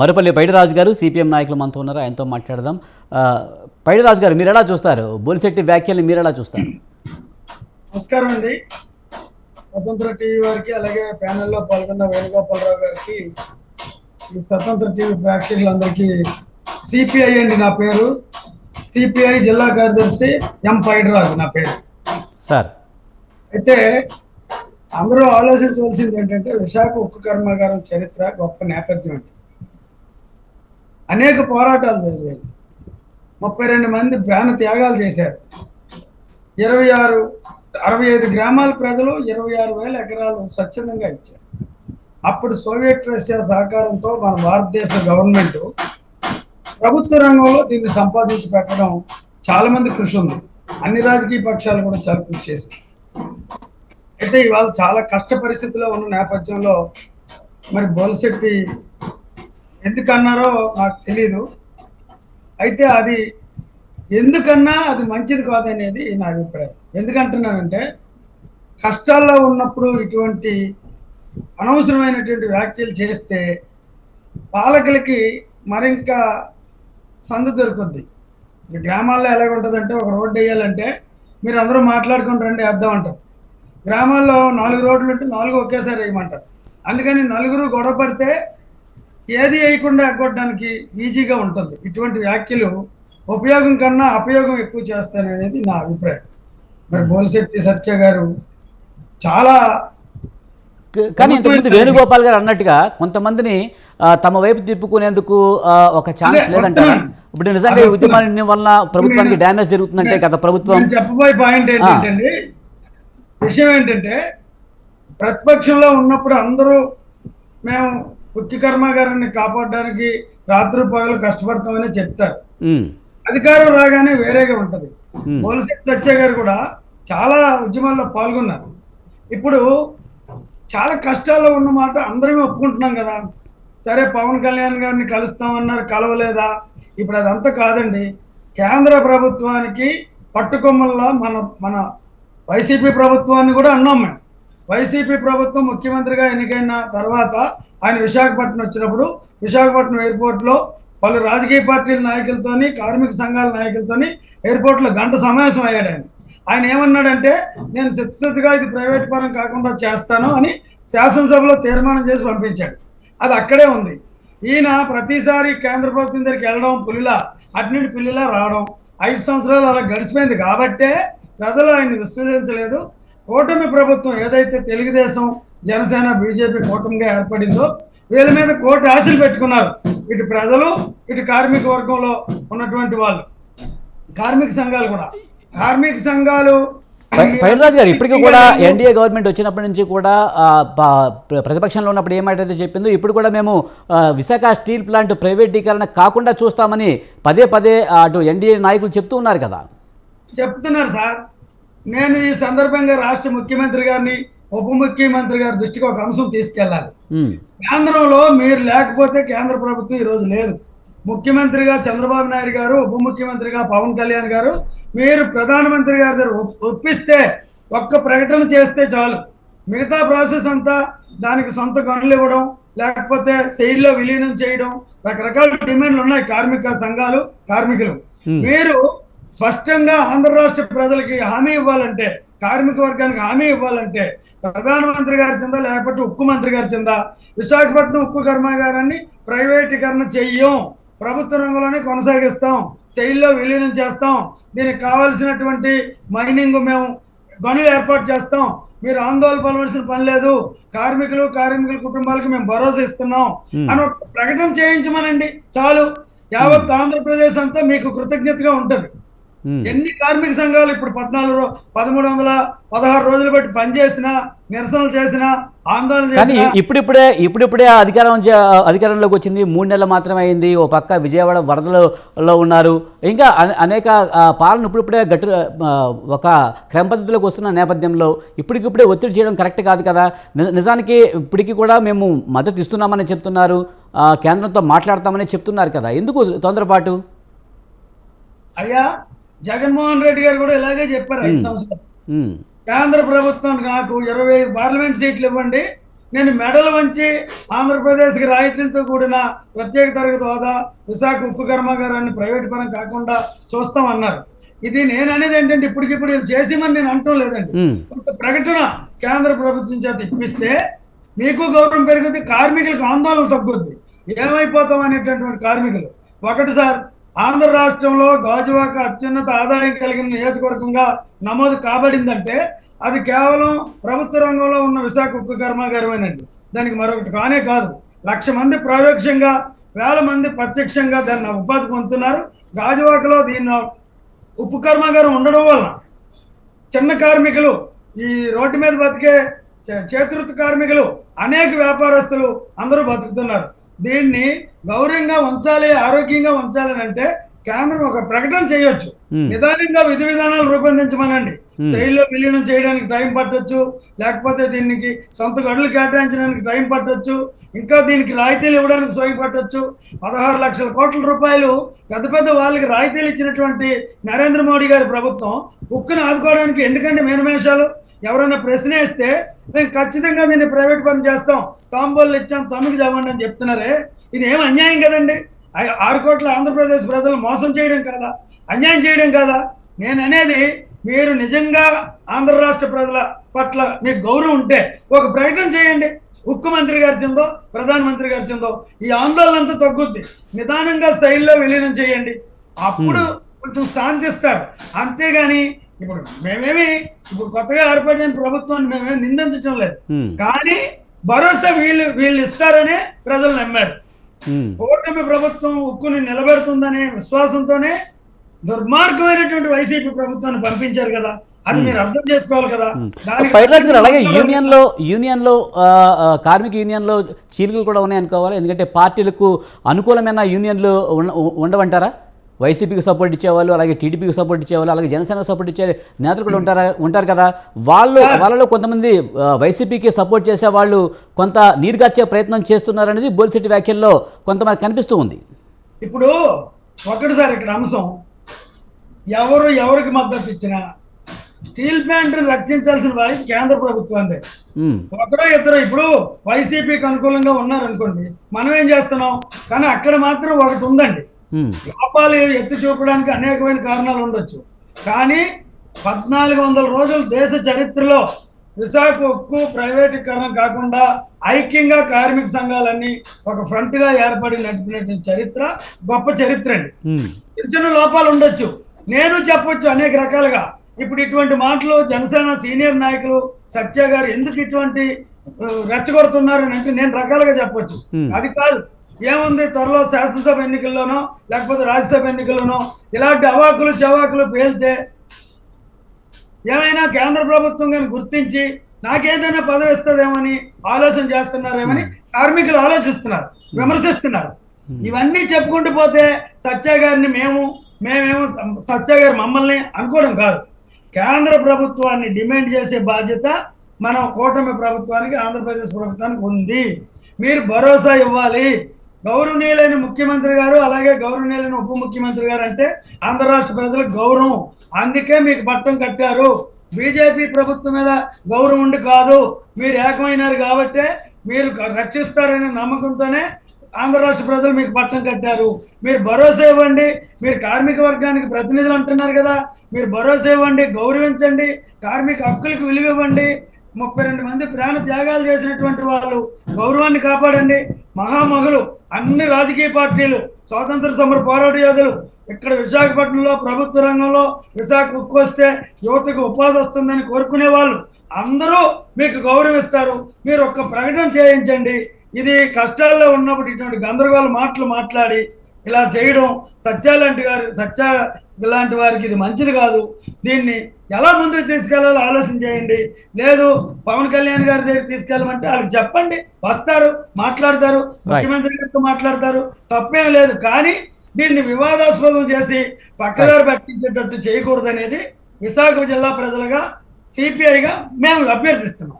మరుపల్లి పైడిరాజు గారు సిపిఎం నాయకులు మనతో ఉన్నారు. ఆయనతో మాట్లాడదాం. పైడిరాజు గారు మీరు ఎలా చూస్తారు? బోలిశెట్టి వ్యాఖ్యల్ని మీరు ఎలా చూస్తారు? నమస్కారం అండి. స్వతంత్ర టీవీ వారికి అలాగే ప్యానెల్లో పాల్గొన్న వేణుగోపాలరావు గారికి ఈ స్వతంత్ర టీవీ ప్రేక్షకులందరికీ సిపిఐ అండి నా పేరు. సిపిఐ జిల్లా కార్యదర్శి ఎం పైడరాజు నా పేరు. సార్. అయితే అందరూ ఆలోచించవలసింది ఏంటంటే విశాఖ ఉక్కు కర్మాగారం చరిత్ర గొప్ప నేపథ్యం అండి. అనేక పోరాటాలు జరిగాయి. ముప్పై రెండు మంది ప్రాణ త్యాగాలు చేశారు. ఇరవై ఆరు అరవై ఐదు గ్రామాల ప్రజలు ఇరవై ఆరు వేల ఎకరాలు స్వచ్ఛందంగా ఇచ్చారు. అప్పుడు సోవియట్ రష్యా సహకారంతో మన భారతదేశ గవర్నమెంట్ ప్రభుత్వ రంగంలో దీన్ని సంపాదించి పెట్టడం చాలామంది కృషి ఉంది. అన్ని రాజకీయ పక్షాలు కూడా చాలా కృషి చేశాయి. అయితే ఇవాళ చాలా కష్ట పరిస్థితిలో ఉన్న నేపథ్యంలో మరి బోల్శెట్టి ఎందుకన్నారో నాకు తెలియదు అయితే అది ఎందుకన్నా అది మంచిది కాదనేది నా అభిప్రాయం. ఎందుకంటున్నానంటే కష్టాల్లో ఉన్నప్పుడు ఇటువంటి అనవసరమైనటువంటి వ్యాఖ్యలు చేస్తే పాలకులకి మరింక సందు దొరుకుద్ది. గ్రామాల్లో ఎలాగ ఉంటుందంటే ఒక రోడ్డు వేయాలంటే మీరు అందరూ మాట్లాడుకుని రండి వేద్దాం అంటారు. గ్రామాల్లో నాలుగు రోడ్లు ఉంటే నాలుగు ఒకేసారి వేయమంటారు. అందుకని నలుగురు గొడవ పడితే ఏది వేయకుండా ఎగ్గొట్టడానికి ఈజీగా ఉంటుంది. ఇటువంటి వ్యాఖ్యలు ఉపయోగం కన్నా అపయోగం ఎక్కువ చేస్తాననేది నా అభిప్రాయం. మరి బోలిశెట్టి సత్య గారు చాలా కానీ ఇంతకుముందు వేణుగోపాల్ గారు అన్నట్టుగా కొంతమందిని తమ వైపు తిప్పుకునేందుకు ఒక ఛాన్స్ లే, లేదంటారా? వస్తున్నాను. ఇప్పుడు నిజంగా ఈ ఉద్యమాన్ని వల్ల ప్రభుత్వానికి డ్యామేజ్ జరుగుతుందంటే గత ప్రభుత్వం. చెప్పబోయే పాయింట్ ఏంటంటే విషయం ఏంటంటే ప్రతిపక్షంలో ఉన్నప్పుడు అందరూ మేము ఉక్కి కర్మాగారాన్ని కాపాడడానికి రాత్రి పగలు కష్టపడతామని చెప్తారు. అధికారం రాగానే వేరేగా ఉంటది. పోలిశెట్టి సత్య గారు కూడా చాలా ఉద్యమాల్లో పాల్గొన్నారు. ఇప్పుడు చాలా కష్టాల్లో ఉన్నమాట అందరం ఒప్పుకుంటున్నాం కదా. సరే పవన్ కళ్యాణ్ గారిని కలుస్తామన్నారు కలవలేదా? ఇప్పుడు అదంతా కాదండి. కేంద్ర ప్రభుత్వానికి పట్టుకొమ్మల్లా మన మన వైసీపీ ప్రభుత్వాన్ని కూడా అన్నాం మేము. వైసీపీ ప్రభుత్వం ముఖ్యమంత్రిగా ఎన్నికైన తర్వాత ఆయన విశాఖపట్నం వచ్చినప్పుడు విశాఖపట్నం ఎయిర్పోర్ట్లో పలు రాజకీయ పార్టీల నాయకులతోని కార్మిక సంఘాల నాయకులతోని ఎయిర్పోర్ట్లో గంట సమావేశం అయ్యాడు ఆయన. ఆయన ఏమన్నాడంటే నేను శక్తిశుద్ధిగా ఇది ప్రైవేట్ పరం కాకుండా చేస్తాను అని శాసనసభలో తీర్మానం చేసి పంపించాడు. అది అక్కడే ఉంది. ఈయన ప్రతిసారి కేంద్ర ప్రభుత్వం దగ్గరికి వెళ్ళడం పులిలా అటునుండి పులిలా రావడం ఐదు సంవత్సరాలు అలా గడిచిపోయింది కాబట్టే ప్రజలు ఆయన్ని విశ్వసించలేదు. కూటమి ప్రభుత్వం ఏదైతే తెలుగుదేశం జనసేన బీజేపీ కూటమిగా ఏర్పడిందో వీళ్ళ మీద కోటి ఆశలు పెట్టుకున్నారు. ఇటు ప్రజలు ఇటు కార్మిక వర్గంలో ఉన్నటువంటి వాళ్ళు. కార్మిక సంఘాలు కూడా. కార్మిక సంఘాలు పై- పైడిరాజు గారు ఇప్పటికీ కూడా ఎన్డీఏ గవర్నమెంట్ వచ్చినప్పటి నుంచి కూడా ప్రతిపక్షంలో ఉన్నప్పుడు ఏమైతే చెప్పిందో ఇప్పుడు కూడా మేము విశాఖ స్టీల్ ప్లాంట్ ప్రైవేటీకరణ కాకుండా చూస్తామని పదే పదే అటు ఎన్డీఏ నాయకులు చెప్తూ ఉన్నారు కదా. చెప్తున్నారు సార్. నేను ఈ సందర్భంగా రాష్ట్ర ముఖ్యమంత్రి గారిని ఉప ముఖ్యమంత్రి గారి దృష్టికి ఒక అంశం తీసుకెళ్ళాలి. కేంద్రంలో మీరు లేకపోతే కేంద్ర ప్రభుత్వం ఈరోజు లేదు. ముఖ్యమంత్రిగా చంద్రబాబు నాయుడు గారు ఉప ముఖ్యమంత్రిగా పవన్ కళ్యాణ్ గారు మీరు ప్రధానమంత్రి గారి దగ్గర ఒప్- ఒప్పిస్తే ఒక్క ప్రకటన చేస్తే చాలు. మిగతా ప్రాసెస్ అంతా దానికి సొంత గనులు ఇవ్వడం లేకపోతే సెయిల్లో విలీనం చేయడం రకరకాల డిమాండ్లు ఉన్నాయి కార్మిక సంఘాలు కార్మికులు. మీరు స్పష్టంగా ఆంధ్ర రాష్ట్ర ప్రజలకి హామీ ఇవ్వాలంటే కార్మిక వర్గానికి హామీ ఇవ్వాలంటే ప్రధానమంత్రి గారి కింద లేకపోతే ఉక్కు మంత్రి గారి కింద విశాఖపట్నం ఉక్కు కర్మాగారాన్ని ప్రైవేటీకరణ చెయ్యం. ప్రభుత్వ రంగంలోనే కొనసాగిస్తాం. శైలిలో విలీనం చేస్తాం. దీనికి కావాల్సినటువంటి మైనింగ్ మేము గనులు ఏర్పాటు చేస్తాం. మీరు ఆందోళన పడవలసిన పని లేదు. కార్మికులు కార్మికుల కుటుంబాలకు మేము భరోసా ఇస్తున్నాం. అని ఒక ప్రకటన చేయించమనండి. చాలు. యావత్ ఆంధ్రప్రదేశ్ అంతా మీకు కృతజ్ఞతగా ఉంటది. ఎన్ని కార్మిక సంఘాలు ఇప్పుడు పద్నాలుగు పదమూడు వందల పదహారు రోజులు బట్టి పనిచేసినా నిరసనలు చేసినా ఆందోళన కానీ చేసినా ఇప్పుడిప్పుడే ఇప్పుడిప్పుడే అధికారం అధికారంలోకి వచ్చింది. మూడు నెలలు మాత్రమే అయింది. ఓ పక్క విజయవాడ వరదలలో ఉన్నారు. ఇంకా అనే- అనేక పాలన ఇప్పుడిప్పుడే గట్టు ఒక క్రమ పద్ధతిలోకి వస్తున్న నేపథ్యంలో ఇప్పటికిప్పుడే ఒత్తిడి చేయడం కరెక్ట్ కాదు కదా? నిజానికి ఇప్పటికీ కూడా మేము మద్దతు ఇస్తున్నామని చెప్తున్నారు. కేంద్రంతో మాట్లాడతామని చెప్తున్నారు కదా? ఎందుకు తొందరపాటు? అయ్యా జగన్మోహన్ రెడ్డి గారు కూడా ఇలాగే చెప్పారు ఐదు. సంవత్సరాలు. కేంద్ర ప్రభుత్వం నాకు ఇరవై ఐదు పార్లమెంట్ సీట్లు ఇవ్వండి. నేను మెడలు వంచి ఆంధ్రప్రదేశ్కి రాయితీలతో కూడిన ప్రత్యేక తరగతి హోదా విశాఖ ఉక్కు కర్మాగారాన్ని ప్రైవేట్ పరం కాకుండా చూస్తాం అన్నారు. ఇది నేను అనేది ఏంటంటే ఇప్పటికిప్పుడు చేసిమని నేను అంటం లేదండి. ఒక ప్రకటన కేంద్ర ప్రభుత్వం చేత ఇప్పిస్తే మీకు గౌరవం పెరుగుద్ది కార్మికులకు ఆందోళన తగ్గుద్ది. ఏమైపోతాం అనేటటువంటి కార్మికులు. ఒకటి సార్ ఆంధ్ర రాష్ట్రంలో గాజువాక అత్యున్నత ఆదాయం కలిగిన నియోజకవర్గంగా నమోదు కాబడిందంటే అది కేవలం ప్రభుత్వ రంగంలో ఉన్న విశాఖ ఉక్కు కర్మాగారమేనండి. దానికి మరొకటి కానే కాదు. లక్ష మంది పరోక్షంగా వేల మంది ప్రత్యక్షంగా దాన్ని ఉపాధి పొందుతున్నారు. గాజువాకలో దీన్ని ఉప్పు కర్మాగారం ఉండడం వల్ల చిన్న కార్మికులు ఈ రోడ్డు మీద బతికే చే- చేతివృత్తి కార్మికులు అనేక వ్యాపారస్తులు అందరూ బతుకుతున్నారు. దీన్ని గౌరవంగా ఉంచాలి ఆరోగ్యంగా ఉంచాలని అంటే కేంద్రం ఒక ప్రకటన చేయొచ్చు. నిదానంగా విధి విధానాలు రూపొందించమనండి. శైలిలో విలీనం చేయడానికి టైం పట్టొచ్చు లేకపోతే దీనికి సొంత గడులు కేటాయించడానికి టైం పట్టొచ్చు ఇంకా దీనికి రాయితీలు ఇవ్వడానికి సోయి పట్టొచ్చు పదహారు లక్షల కోట్ల రూపాయలు పెద్ద పెద్ద వాళ్ళకి రాయితీలు ఇచ్చినటువంటి నరేంద్ర మోడీ గారి ప్రభుత్వం ఉక్కును ఆదుకోవడానికి ఎందుకంటే మేనమేషాలు ఎవరైనా ప్రశ్న వేస్తే మేము ఖచ్చితంగా దీన్ని ప్రైవేట్ పని చేస్తాం. తాంబోళ్ళు ఇచ్చాం తమకు చదవండి అని చెప్తున్నారే. ఇది ఏం అన్యాయం కదండి? ఆరు కోట్ల ఆంధ్రప్రదేశ్ ప్రజలు మోసం చేయడం కాదా? అన్యాయం చేయడం కాదా? నేను అనేది మీరు నిజంగా ఆంధ్ర రాష్ట్ర ప్రజల పట్ల మీకు గౌరవం ఉంటే ఒక ప్రకటన చేయండి. ఉక్కు మంత్రి గారి చిందో ప్రధానమంత్రి గారి చిందో ఈ ఆందోళన అంతా తగ్గుద్ది. నిదానంగా శైలిలో విలీనం చేయండి. అప్పుడు కొంచెం శాంతిస్తారు. అంతేగాని ఇప్పుడు మేమేమి ఇప్పుడు కొత్తగా ఏర్పడిన ప్రభుత్వాన్ని మేమేమి నిందించడం లేదు. కానీ భరోసా వీళ్ళు వీళ్ళు ఇస్తారనే ప్రజలు నమ్మారు. కూటమి ప్రభుత్వం ఉక్కుని నిలబెడుతుందనే విశ్వాసంతోనే దుర్మార్గమైనటువంటి వైసీపీ ప్రభుత్వాన్ని పంపించారు కదా. అది మీరు అర్థం చేసుకోవాలి కదా. పైరాజ్ గారు అలాగే యూనియన్లో యూనియన్లో ఆ, ఆ, కార్మిక యూనియన్లో చీలికలు కూడా ఉన్నాయి అనుకోవాలి ఎందుకంటే పార్టీలకు అనుకూలమైన యూనియన్లు ఉండవంటారా? వైసీపీకి సపోర్ట్ ఇచ్చేవాళ్ళు అలాగే టీడీపీకి సపోర్ట్ ఇచ్చేవాళ్ళు అలాగే జనసేనకు సపోర్ట్ ఇచ్చే నేతలు కూడా ఉంటారా ఉంటారు కదా. వాళ్ళు వాళ్ళలో కొంతమంది వైసీపీకి సపోర్ట్ చేసే వాళ్ళు కొంత నీరుగార్చే ప్రయత్నం చేస్తున్నారనేది బోల్శెట్టి వ్యాఖ్యల్లో కొంతమంది కనిపిస్తూ ఉంది. ఇప్పుడు ఒకటిసారి ఇక్కడ అంశం. ఎవరు ఎవరికి మద్దతు ఇచ్చినా స్టీల్ ప్లాంట్ని రక్షించాల్సిన బాధ్యత కేంద్ర ప్రభుత్వాన్ని ఒకరో ఇద్దరు ఇప్పుడు వైసీపీకి అనుకూలంగా ఉన్నారనుకోండి మనం ఏం చేస్తున్నాం? కానీ అక్కడ మాత్రం ఒకటి ఉందండి. లోపాలు ఎత్తి చూపడానికి అనేకమైన కారణాలు ఉండొచ్చు. కానీ పద్నాలుగు వందల రోజుల దేశ చరిత్రలో విశాఖ ఉక్కు ప్రైవేటీకరణ కాకుండా ఐక్యంగా కార్మిక సంఘాలన్నీ ఒక ఫ్రంట్గా ఏర్పడి నడిపినటువంటి చరిత్ర గొప్ప చరిత్ర అండి. చిన్న లోపాలు ఉండొచ్చు. నేను చెప్పొచ్చు అనేక రకాలుగా. ఇప్పుడు ఇటువంటి మాటలు జనసేన సీనియర్ నాయకులు సత్య గారు ఎందుకు ఇటువంటి రెచ్చగొడుతున్నారు అని అంటే నేను రకాలుగా చెప్పొచ్చు. అది కాదు. ఏముంది త్వరలో శాసనసభ ఎన్నికల్లోనో లేకపోతే రాజ్యసభ ఎన్నికల్లోనో ఇలాంటి అవాకులు చవాకులు పేలితే ఏమైనా కేంద్ర ప్రభుత్వం కానీ గుర్తించి నాకేదైనా పదవి ఇస్తుందేమని ఆలోచన చేస్తున్నారేమని కార్మికులు ఆలోచిస్తున్నారు విమర్శిస్తున్నారు. ఇవన్నీ చెప్పుకుంటూ పోతే సత్య గారిని మేము మేమేమో సత్య గారు మమ్మల్ని అనుకోవడం కాదు. కేంద్ర ప్రభుత్వాన్ని డిమాండ్ చేసే బాధ్యత మనం కూటమి ప్రభుత్వానికి ఆంధ్రప్రదేశ్ ప్రభుత్వానికి ఉంది. మీరు భరోసా ఇవ్వాలి. గౌరవనీయులైన ముఖ్యమంత్రి గారు అలాగే గౌరవనీయులైన ఉప ముఖ్యమంత్రి గారు అంటే ఆంధ్ర రాష్ట్ర ప్రజలకు గౌరవం. అందుకే మీకు పట్టం కట్టారు. బీజేపీ ప్రభుత్వం మీద గౌరవం ఉండి కాదు. మీరు ఏకమైనారు కాబట్టే మీరు రక్షిస్తారనే నమ్మకంతోనే ఆంధ్ర రాష్ట్ర ప్రజలు మీకు పట్టం కట్టారు. మీరు భరోసా ఇవ్వండి. మీరు కార్మిక వర్గానికి ప్రతినిధులు అంటున్నారు కదా. మీరు భరోసా ఇవ్వండి గౌరవించండి. కార్మిక హక్కులకు విలువ ఇవ్వండి. ముప్పై రెండు మంది ప్రాణ త్యాగాలు చేసినటువంటి వాళ్ళు గౌరవాన్ని కాపాడండి. మహామహులు అన్ని రాజకీయ పార్టీలు స్వాతంత్ర సమర పోరాట యోధులు ఇక్కడ విశాఖపట్నంలో ప్రభుత్వ రంగంలో విశాఖ ఉక్కొస్తే యువతకు ఉపాధి వస్తుందని కోరుకునే వాళ్ళు అందరూ మీకు గౌరవిస్తారు. మీరు ఒక్క ప్రకటన చేయించండి. ఇది కష్టాల్లో ఉన్నప్పుడు ఇటువంటి గందరగోళ మాటలు మాట్లాడి ఇలా చేయడం సత్య లాంటి గారి సత్య లాంటి వారికి ఇది మంచిది కాదు. దీన్ని ఎలా ముందుకు తీసుకెళ్ళాలో ఆలోచన చేయండి. లేదు పవన్ కళ్యాణ్ గారి దగ్గర తీసుకెళ్ళమంటే వాళ్ళకి చెప్పండి. వస్తారు మాట్లాడతారు ముఖ్యమంత్రి గారితో మాట్లాడతారు. తప్పేం లేదు. కానీ దీన్ని వివాదాస్పదం చేసి పక్కదారి పట్టించేటట్టు చేయకూడదు అనేది విశాఖ జిల్లా ప్రజలుగా సిపిఐగా మేము అభ్యర్థిస్తున్నాం.